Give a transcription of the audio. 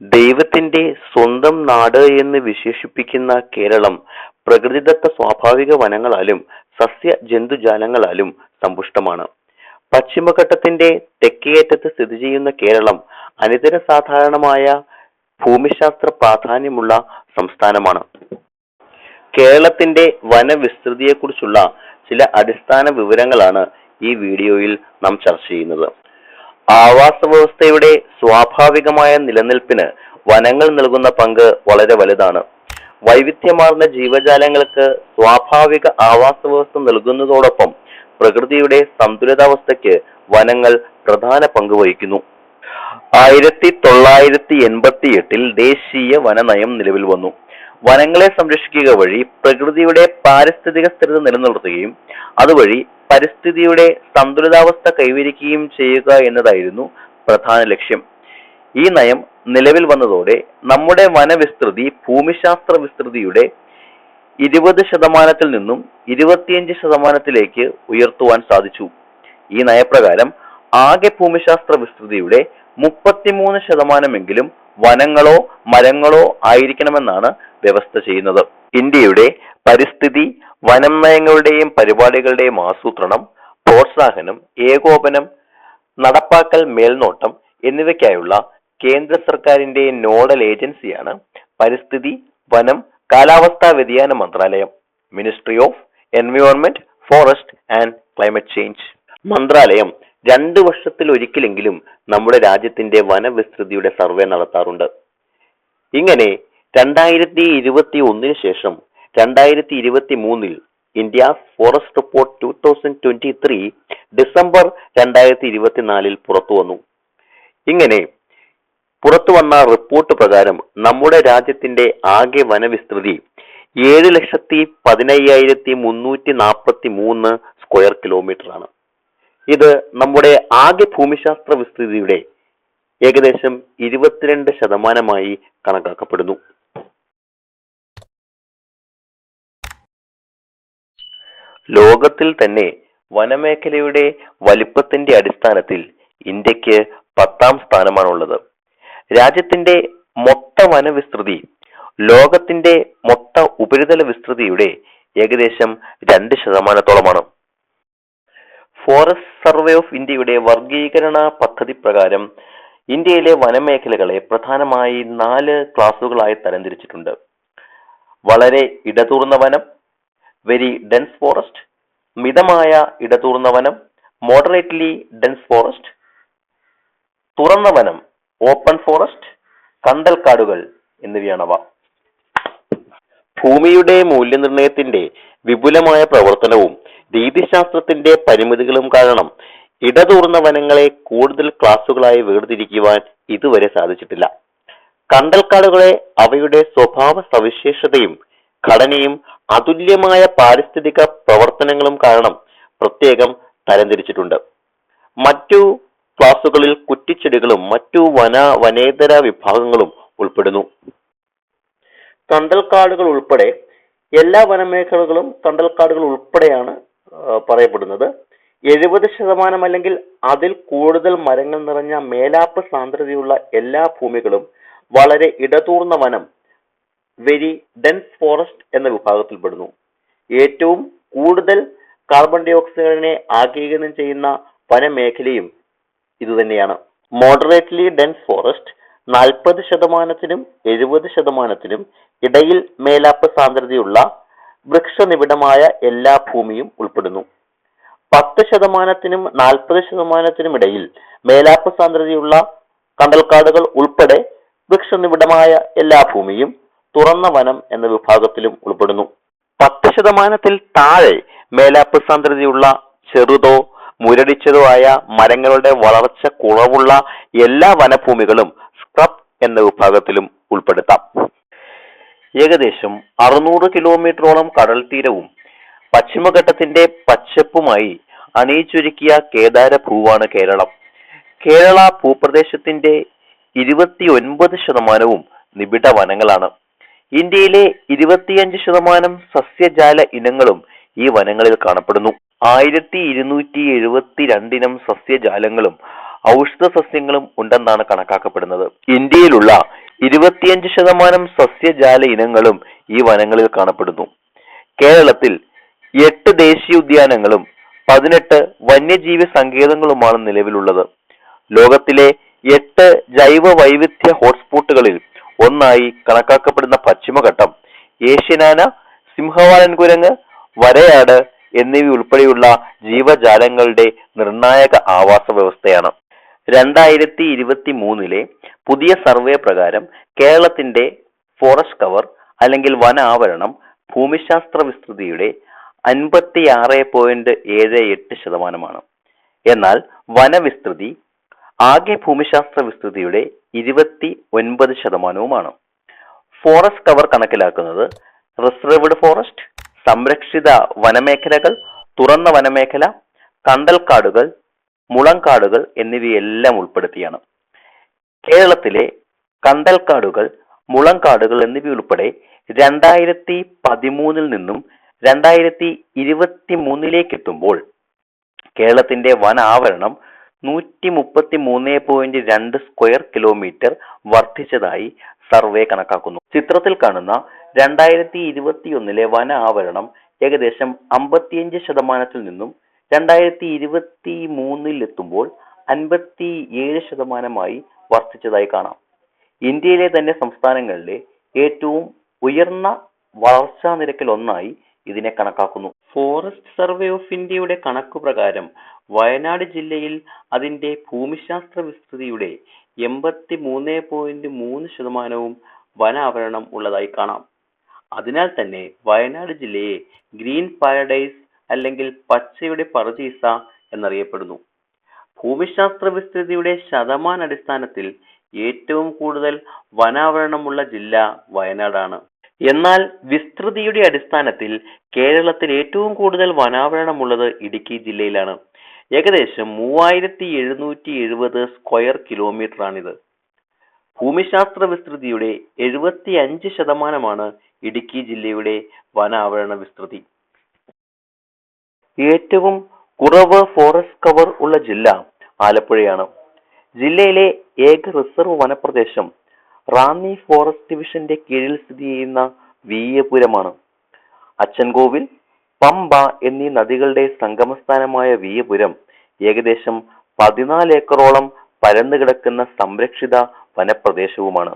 ദൈവത്തിന്റെ സ്വന്തം നാട് എന്ന് വിശേഷിപ്പിക്കുന്ന കേരളം പ്രകൃതിദത്ത സ്വാഭാവിക വനങ്ങളാലും സസ്യ ജന്തുജാലങ്ങളാലും സമ്പുഷ്ടമാണ്. പശ്ചിമഘട്ടത്തിന്റെ തെക്കേയറ്റത്ത് സ്ഥിതി ചെയ്യുന്ന കേരളം അനിതര സാധാരണമായ ഭൂമിശാസ്ത്ര പ്രാധാന്യമുള്ള സംസ്ഥാനമാണ്. കേരളത്തിന്റെ വനവിസ്തൃതിയെക്കുറിച്ചുള്ള ചില അടിസ്ഥാന വിവരങ്ങളാണ് ഈ വീഡിയോയിൽ നാം ചർച്ച ചെയ്യുന്നത്. ആവാസ വ്യവസ്ഥയുടെ സ്വാഭാവികമായ നിലനിൽപ്പിന് വനങ്ങൾ നൽകുന്ന പങ്ക് വളരെ വലുതാണ്. വൈവിധ്യമാർന്ന ജീവജാലങ്ങൾക്ക് സ്വാഭാവിക ആവാസ വ്യവസ്ഥ നൽകുന്നതോടൊപ്പം പ്രകൃതിയുടെ സന്തുലിതാവസ്ഥയ്ക്ക് വനങ്ങൾ പ്രധാന പങ്ക് വഹിക്കുന്നു. ആയിരത്തി തൊള്ളായിരത്തി എൺപത്തി എട്ടിൽ ദേശീയ വനനയം നിലവിൽ വന്നു. വനങ്ങളെ സംരക്ഷിക്കുക വഴി പ്രകൃതിയുടെ പാരിസ്ഥിതിക സ്ഥിരത നിലനിർത്തുകയും അതുവഴി പരിസ്ഥിതിയുടെ സന്തുലിതാവസ്ഥ കൈവരിക്കുകയും ചെയ്യുക എന്നതായിരുന്നു പ്രധാന ലക്ഷ്യം. ഈ നയം നിലവിൽ വന്നതോടെ നമ്മുടെ വനവിസ്തൃതി ഭൂമിശാസ്ത്ര വിസ്തൃതിയുടെ ഇരുപത് ശതമാനത്തിൽ നിന്നും ഇരുപത്തിയഞ്ച് ശതമാനത്തിലേക്ക് ഉയർത്തുവാൻ സാധിച്ചു. ഈ നയപ്രകാരം ആകെ ഭൂമിശാസ്ത്ര വിസ്തൃതിയുടെ മുപ്പത്തിമൂന്ന് ശതമാനമെങ്കിലും വനങ്ങളോ മരങ്ങളോ ആയിരിക്കണമെന്നാണ് വ്യവസ്ഥ ചെയ്യുന്നത്. ഇന്ത്യയുടെ പരിസ്ഥിതി വനം നയങ്ങളുടെയും പരിപാടികളുടെയും ആസൂത്രണം പ്രോത്സാഹനം ഏകോപനം നടപ്പാക്കൽ മേൽനോട്ടം എന്നിവയ്ക്കായുള്ള കേന്ദ്ര സർക്കാരിന്റെ നോഡൽ ഏജൻസിയാണ് പരിസ്ഥിതി വനം കാലാവസ്ഥാ വ്യതിയാന മന്ത്രാലയം ministry of environment forest and climate change. മന്ത്രാലയം രണ്ട് വർഷത്തിൽ ഒരിക്കലെങ്കിലും നമ്മുടെ രാജ്യത്തിന്റെ വനവിസ്തൃതിയുടെ സർവേ നടത്താറുണ്ട്. ഇങ്ങനെ രണ്ടായിരത്തി ഇരുപത്തി ഒന്നിന് ശേഷം രണ്ടായിരത്തി ഇരുപത്തി മൂന്നിൽ India forest report two thousand twenty three December രണ്ടായിരത്തി ഇരുപത്തിനാലിൽ പുറത്തു വന്നു. ഇങ്ങനെ പുറത്തു വന്ന റിപ്പോർട്ട് പ്രകാരം നമ്മുടെ രാജ്യത്തിന്റെ ആകെ വനവിസ്തൃതി ഏഴ് ലക്ഷത്തി പതിനയ്യായിരത്തി മുന്നൂറ്റി നാൽപ്പത്തി മൂന്ന് സ്ക്വയർ കിലോമീറ്റർ ആണ് ഇത് നമ്മുടെ ആകെ ഭൂമിശാസ്ത്ര വിസ്തൃതിയുടെ ഏകദേശം ഇരുപത്തിരണ്ട് ശതമാനമായി കണക്കാക്കപ്പെടുന്നു. ലോകത്തിൽ തന്നെ വനമേഖലയുടെ വലിപ്പത്തിന്റെ അടിസ്ഥാനത്തിൽ ഇന്ത്യയ്ക്ക് പത്താം സ്ഥാനമാണുള്ളത്. രാജ്യത്തിന്റെ മൊത്ത വനവിസ്തൃതി ലോകത്തിന്റെ മൊത്ത ഉപരിതല വിസ്തൃതിയുടെ ഏകദേശം രണ്ട് ശതമാനത്തോളമാണ്. ഫോറസ്റ്റ് സർവേ ഓഫ് ഇന്ത്യയുടെ വർഗീകരണ പദ്ധതി പ്രകാരം ഇന്ത്യയിലെ വനമേഖലകളെ പ്രധാനമായി നാല് ക്ലാസുകളായി തരംതിരിച്ചിട്ടുണ്ട്. വളരെ ഇടതൂർന്ന വനം വെരി ഡെൻസ് ഫോറസ്റ്റ് മിതമായ ഇടതൂർന്ന വനം മോഡറേറ്റ്ലി ഡെൻസ് ഫോറസ്റ്റ് തുറന്ന വനം ഓപ്പൺ ഫോറസ്റ്റ് കണ്ടൽക്കാടുകൾ എന്നിവയാണവ ഭൂമിയുടെ മൂല്യനിർണയത്തിന്റെ വിപുലമായ പ്രവർത്തനവും രീതിശാസ്ത്രത്തിന്റെ പരിമിതികളും കാരണം ഇടതൂർന്ന വനങ്ങളെ കൂടുതൽ ക്ലാസുകളായി വേർതിരിക്കുവാൻ ഇതുവരെ സാധിച്ചിട്ടില്ല. കണ്ടൽക്കാടുകളെ അവയുടെ സ്വഭാവ സവിശേഷതയും ഘടനയും അതുല്യമായ പാരിസ്ഥിതിക പ്രവർത്തനങ്ങളും കാരണം പ്രത്യേകം തരംതിരിച്ചിട്ടുണ്ട്. മറ്റു ക്ലാസുകളിൽ കുറ്റിച്ചെടികളും മറ്റു വന വനേതര വിഭാഗങ്ങളും ഉൾപ്പെടുന്നു. തണ്ടൽക്കാടുകൾ ഉൾപ്പെടെ എല്ലാ വനമേഖലകളും തണ്ടൽക്കാടുകൾ ഉൾപ്പെടെയാണ് പറയപ്പെടുന്നത്. എഴുപത് ശതമാനം അല്ലെങ്കിൽ അതിൽ കൂടുതൽ മരങ്ങൾ നിറഞ്ഞ മേലാപ്പ് സാന്ദ്രതയുള്ള എല്ലാ ഭൂമികളും വളരെ ഇടതൂർന്ന വനം വെരി ഡെൻസ് ഫോറസ്റ്റ് എന്ന വിഭാഗത്തിൽപ്പെടുന്നു. ഏറ്റവും കൂടുതൽ കാർബൺ ഡൈ ഓക്സൈഡിനെ ആഗീകരണം ചെയ്യുന്ന വനമേഖലയും ഇതുതന്നെയാണ്. മോഡറേറ്റ്ലി ഡെൻസ് ഫോറസ്റ്റ് നാൽപ്പത് ശതമാനത്തിനും എഴുപത് ശതമാനത്തിനും ഇടയിൽ മേലാപ്പ് സാന്ദ്രതയുള്ള വൃക്ഷനിബിഡമായ എല്ലാ ഭൂമിയും ഉൾപ്പെടുന്നു. പത്ത് ശതമാനത്തിനും നാൽപ്പത് ശതമാനത്തിനും ഇടയിൽ മേലാപ്പ് സാന്ദ്രതയുള്ള കണ്ടൽക്കാടുകൾ ഉൾപ്പെടെ വൃക്ഷനിബിഡമായ എല്ലാ ഭൂമിയും തുറന്ന വനം എന്ന വിഭാഗത്തിലും ഉൾപ്പെടുന്നു. പത്ത് ശതമാനത്തിൽ താഴെ മേലാപ്പ് സാന്ദ്രതയുള്ള ചെറുതോ മുരടിച്ചതോ ആയ മരങ്ങളുടെ വളർച്ച കുറവുള്ള എല്ലാ വനഭൂമികളും സ്ക്രബ് എന്ന വിഭാഗത്തിലും ഉൾപ്പെടുത്താം. ഏകദേശം അറുന്നൂറ് കിലോമീറ്ററോളം കടൽ തീരവും പശ്ചിമഘട്ടത്തിന്റെ പച്ചപ്പുമായി അണിയിച്ചൊരുക്കിയ കേദാര ഭൂവാണ് കേരളം. കേരള ഭൂപ്രദേശത്തിന്റെ ഇരുപത്തി ഒൻപത് ശതമാനവും നിബിഡ വനങ്ങളാണ്. ഇന്ത്യയിലെ ഇരുപത്തിയഞ്ച് ശതമാനം സസ്യജാല ഇനങ്ങളും ഈ വനങ്ങളിൽ കാണപ്പെടുന്നു. ആയിരത്തി ഇരുന്നൂറ്റി എഴുപത്തി രണ്ടിനം സസ്യജാലങ്ങളും ഔഷധ സസ്യങ്ങളും ഉണ്ടെന്നാണ് കണക്കാക്കപ്പെടുന്നത്. ഇന്ത്യയിലുള്ള ഇരുപത്തിയഞ്ച് ശതമാനം സസ്യജാല ഇനങ്ങളും ഈ വനങ്ങളിൽ കാണപ്പെടുന്നു. കേരളത്തിൽ എട്ട് ദേശീയ ഉദ്യാനങ്ങളും പതിനെട്ട് വന്യജീവി സങ്കേതങ്ങളുമാണ് നിലവിലുള്ളത്. ലോകത്തിലെ എട്ട് ജൈവ വൈവിധ്യ ഹോട്ട്സ്പോട്ടുകളിൽ ഒന്നായി കണക്കാക്കപ്പെടുന്ന പശ്ചിമഘട്ടം ഏഷ്യനാന സിംഹവാലൻ കുരങ്ങ് വരയാട് എന്നിവ ഉൾപ്പെടെയുള്ള ജീവജാലങ്ങളുടെ നിർണായക ആവാസ വ്യവസ്ഥയാണ്. രണ്ടായിരത്തി ഇരുപത്തി മൂന്നിലെ പുതിയ സർവേ പ്രകാരം കേരളത്തിന്റെ ഫോറസ്റ്റ് കവർ അല്ലെങ്കിൽ വന ആവരണം ഭൂമിശാസ്ത്ര വിസ്തൃതിയുടെ അൻപത്തി ആറ് പോയിന്റ് ഏഴ് എട്ട് ശതമാനമാണ്. എന്നാൽ വനവിസ്തൃതി ആകെ ഭൂമിശാസ്ത്ര വിസ്തൃതിയുടെ ഇരുപത്തി ഒൻപത് ശതമാനവുമാണ്. ഫോറസ്റ്റ് കവർ കണക്കിലാക്കുന്നത് റിസർവ്ഡ് ഫോറസ്റ്റ് സംരക്ഷിത വനമേഖലകൾ തുറന്ന വനമേഖല കണ്ടൽക്കാടുകൾ മുളങ്കാടുകൾ എന്നിവയെല്ലാം ഉൾപ്പെടുത്തിയാണ്. കേരളത്തിലെ കണ്ടൽക്കാടുകൾ മുളങ്കാടുകൾ എന്നിവ ഉൾപ്പെടെ രണ്ടായിരത്തി പതിമൂന്നിൽ നിന്നും രണ്ടായിരത്തി ഇരുപത്തി മൂന്നിലേക്ക് എത്തുമ്പോൾ കേരളത്തിന്റെ വന ആവരണം നൂറ്റി മുപ്പത്തി മൂന്ന് പോയിന്റ് രണ്ട് സ്ക്വയർ കിലോമീറ്റർ വർദ്ധിച്ചതായി സർവേ കണക്കാക്കുന്നു. ചിത്രത്തിൽ കാണുന്ന രണ്ടായിരത്തി ഇരുപത്തിയൊന്നിലെ വന ആവരണം ഏകദേശം അമ്പത്തിയഞ്ച് ശതമാനത്തിൽ നിന്നും രണ്ടായിരത്തി ഇരുപത്തി മൂന്നിലെത്തുമ്പോൾ അൻപത്തി ഏഴ് ശതമാനമായി വർദ്ധിച്ചതായി കാണാം. ഇന്ത്യയിലെ തന്നെ സംസ്ഥാനങ്ങളിലെ ഏറ്റവും ഉയർന്ന വളർച്ചാ നിരക്കിൽ ഒന്നായി ഇതിനെ കണക്കാക്കുന്നു. ഫോറസ്റ്റ് സർവേ ഓഫ് ഇന്ത്യയുടെ കണക്കു പ്രകാരം വയനാട് ജില്ലയിൽ അതിന്റെ ഭൂമിശാസ്ത്ര വിസ്തൃതിയുടെ എൺപത്തി മൂന്ന് പോയിന്റ് മൂന്ന് ശതമാനവും വനാവരണം ഉള്ളതായി കാണാം. അതിനാൽ തന്നെ വയനാട് ജില്ലയെ ഗ്രീൻ പാരഡൈസ് അല്ലെങ്കിൽ പച്ചയുടെ പറദീസ എന്നറിയപ്പെടുന്നു. ഭൂമിശാസ്ത്ര വിസ്തൃതിയുടെ ശതമാന അടിസ്ഥാനത്തിൽ ഏറ്റവും കൂടുതൽ വനാവരണമുള്ള ജില്ല വയനാടാണ്. എന്നാൽ വിസ്തൃതിയുടെ അടിസ്ഥാനത്തിൽ കേരളത്തിൽ ഏറ്റവും കൂടുതൽ വനാവരണമുള്ളത് ഇടുക്കി ജില്ലയിലാണ്. ഏകദേശം മൂവായിരത്തി എഴുന്നൂറ്റി എഴുപത് സ്ക്വയർ കിലോമീറ്റർ ആണിത് ഭൂമിശാസ്ത്ര വിസ്തൃതിയുടെ എഴുപത്തി അഞ്ച് ശതമാനമാണ് ഇടുക്കി ജില്ലയുടെ വനാവരണ വിസ്തൃതി. ഏറ്റവും കുറവ് ഫോറസ്റ്റ് കവർ ഉള്ള ജില്ല ആലപ്പുഴയാണ്. ജില്ലയിലെ ഏക റിസർവ് വനപ്രദേശം റാന്നി ഫോറസ്റ്റ് ഡിവിഷന്റെ കീഴിൽ സ്ഥിതി ചെയ്യുന്ന വീയപുരമാണ്. അച്ഛൻകോവിൽ പമ്പ എന്നീ നദികളുടെ സംഗമസ്ഥാനമായ വീയപുരം ഏകദേശം പതിനാല് ഏക്കറോളം പരന്നു കിടക്കുന്ന സംരക്ഷിത വനപ്രദേശവുമാണ്.